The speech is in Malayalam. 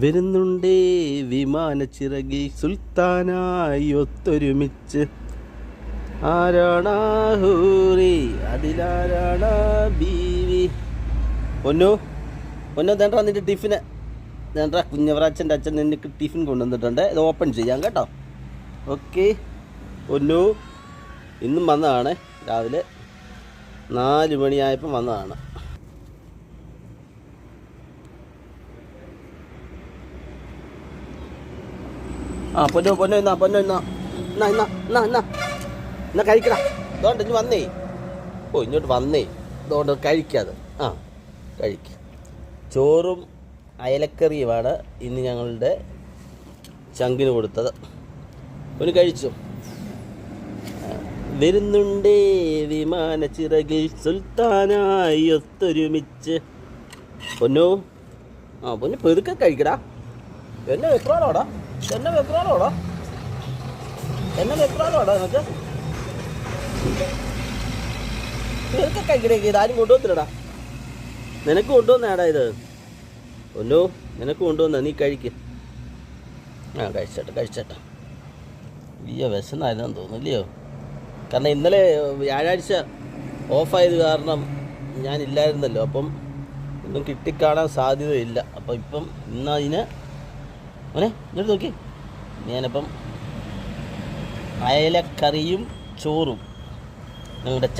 വരുന്നുണ്ടേ വിമാനച്ചിറകിൽ സുൽത്താനായി ഒത്തൊരുമിച്ച്. ആരാണാ അതിലാരാണാ ബീവി? പൊന്നു പൊന്നു തേണ്ടാ നിന്റെ ടിഫിന്. തേണ്ടാ കുഞ്ഞവറാച്ചന്റെ അച്ഛൻ നിനക്ക് ടിഫിൻ കൊണ്ടുവന്നിട്ടുണ്ട്. ഇത് ഓപ്പൺ ചെയ്യാം കേട്ടോ. ഓക്കെ. പൊന്നു ഇന്നും വന്നതാണ്. രാവിലെ നാല് മണിയായപ്പം വന്നതാണ്. ആ പൊന്നു പൊന്നു എന്നാ പൊന്നു എന്നാ. എന്നാ എന്നാ എന്നാ എന്നാ. കഴിക്കടാ? അതുകൊണ്ട് ഇനി വന്നേ. ഓ ഇങ്ങോട്ട് വന്നേ. അതുകൊണ്ട് കഴിക്കാതെ. ആ കഴിക്കുക ചോറും അയലക്കറിയുമാണ് ഇന്ന് ഞങ്ങളുടെ ചങ്കിന് കൊടുത്തത്. ഒന്ന് കഴിച്ചു? വരുന്നുണ്ടേ വിമാന ചിറകിൽ സുൽത്താനായി ഒത്തൊരുമിച്ച്. പൊന്നു? ആ പൊന്നു പെതുക്കെ കഴിക്കടാ. എന്നെ വെപ്രാളോടാ എന്നെ വെപ്രാളോടാ എന്നെ വെപ്രാളോടാ നിനക്ക്. പെതുക്കെ കഴിക്കടേ ഇത് ആരും കൊണ്ടുവന്നില്ലടാ. നിനക്ക് കൊണ്ടുവന്നേടാ ഇത്. ഒന്നോ നിനക്ക് കൊണ്ടുവന്ന നീ കഴിക്ക്. ആ കഴിച്ചോട്ടെ കഴിച്ചോട്ടെ. വലിയ വിശന്നായിരുന്നെന്ന് തോന്നുന്നില്ലയോ? കാരണം ഇന്നലെ വ്യാഴാഴ്ച ഓഫായത് കാരണം ഞാനില്ലായിരുന്നല്ലോ. അപ്പം ഒന്നും കിട്ടിക്കാണാൻ സാധ്യതയില്ല. അപ്പം ഇപ്പം ഇന്ന് മോനെ എന്നിട്ട് നോക്കി ഞാനിപ്പം അയലക്കറിയും ചോറും. ഞങ്ങളുടെ